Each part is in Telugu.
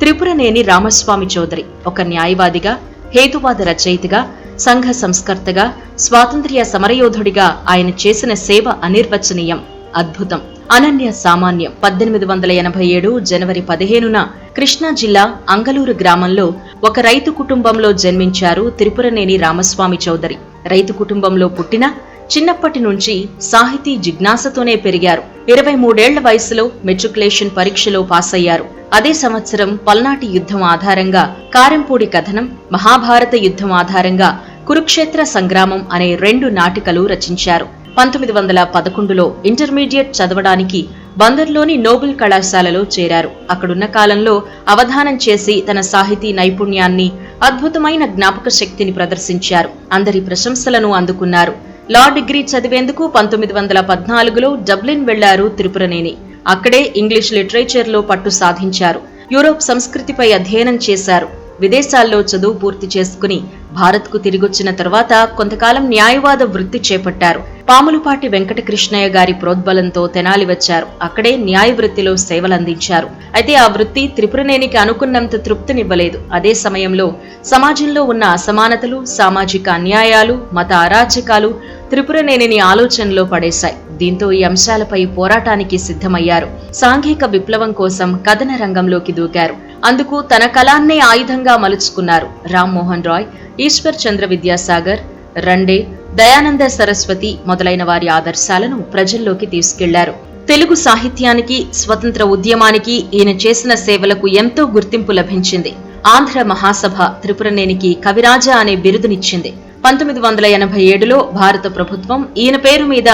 త్రిపురనేని రామస్వామి చౌదరి ఒక న్యాయవాదిగా హేతువాద రచయితగా సంఘ సంస్కర్తగా స్వాతంత్ర్య సమరయోధుడిగా ఆయన చేసిన సేవ అనిర్వచనీయం అద్భుతం. అనన్య సామాన్యం. పద్దెనిమిది వందల ఎనభై ఏడు జనవరి పదిహేనున కృష్ణా జిల్లా అంగలూరు గ్రామంలో ఒక రైతు కుటుంబంలో జన్మించారు త్రిపురనేని రామస్వామి చౌదరి. రైతు కుటుంబంలో పుట్టిన చిన్నప్పటి నుంచి సాహితీ జిజ్ఞాసతోనే పెరిగారు. ఇరవై మూడేళ్ళ వయసులో మెట్రికులేషన్ పరీక్షలో పాస్ అయ్యారు అదే సంవత్సరం పల్నాటి యుద్ధం ఆధారంగా కారెంపూడి కథనం మహాభారత యుద్ధం ఆధారంగా కురుక్షేత్ర సంగ్రామం అనే రెండు నాటికలు రచించారు. పంతొమ్మిది వందల పదకొండులో ఇంటర్మీడియట్ చదవడానికి బందర్లోని నోబెల్ కళాశాలలో చేరారు. అక్కడున్న కాలంలో అవధానం చేసి తన సాహితీ నైపుణ్యాన్ని అద్భుతమైన జ్ఞాపక శక్తిని ప్రదర్శించారు. అందరి ప్రశంసలను అందుకున్నారు. లా డిగ్రీ చదివేందుకు పంతొమ్మిది వందల పద్నాలుగులో డబ్లిన్ వెళ్ళారు త్రిపురనేని. అక్కడే ఇంగ్లీష్ లిటరేచర్లో పట్టు సాధించారు. యూరోప్ సంస్కృతిపై అధ్యయనం చేశారు. విదేశాల్లో చదువు పూర్తి చేసుకుని భారత్కు తిరిగొచ్చిన తర్వాత కొంతకాలం న్యాయవాద వృత్తి చేపట్టారు. పాములపాటి వెంకటకృష్ణయ్య గారి ప్రోద్బలంతో తెనాలి వచ్చారు. అక్కడే న్యాయ వృత్తిలో సేవలందించారు. అయితే ఆ వృత్తి త్రిపురనేనికి అనుకున్నంత తృప్తినివ్వలేదు. అదే సమయంలో సమాజంలో ఉన్న అసమానతలు సామాజిక అన్యాయాలు మత అరాచకాలు త్రిపురనేనిని ఆలోచనలో పడేశాయి. దీంతో ఈ అంశాలపై పోరాటానికి సిద్ధమయ్యారు. సాంఘిక విప్లవం కోసం కథన రంగంలోకి దూకారు. అందుకు తన కళాన్నే ఆయుధంగా మలుచుకున్నారు. రామ్మోహన్ రాయ్ ఈశ్వర్ చంద్ర విద్యాసాగర్ రండే దయానంద సరస్వతి మొదలైన వారి ఆదర్శాలను ప్రజల్లోకి తీసుకెళ్ళారు. తెలుగు సాహిత్యానికి స్వతంత్ర ఉద్యమానికి ఈయన చేసిన సేవలకు ఎంతో గుర్తింపు లభించింది. ఆంధ్ర మహాసభ త్రిపురనేనికి కవిరాజా అనే బిరుదునిచ్చింది. పంతొమ్మిది వందల ఎనభై ఏడులో భారత ప్రభుత్వం ఈయన పేరు మీద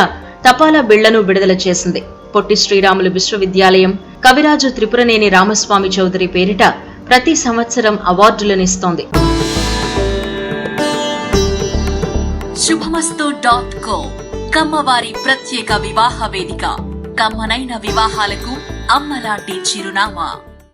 తపాలా బిళ్ళను విడుదల చేసింది. పొట్టి శ్రీరాములు విశ్వవిద్యాలయం కవిరాజు త్రిపురనేని రామస్వామి చౌదరి పేరిట ప్రతి సంవత్సరం అవార్డులనిస్తోంది శుభమస్తు డాట్ కో కమ్మవారి ప్రత్యేక వివాహ వేదిక. కమ్మనైన వివాహాలకు అమ్మలాంటి చిరునామా.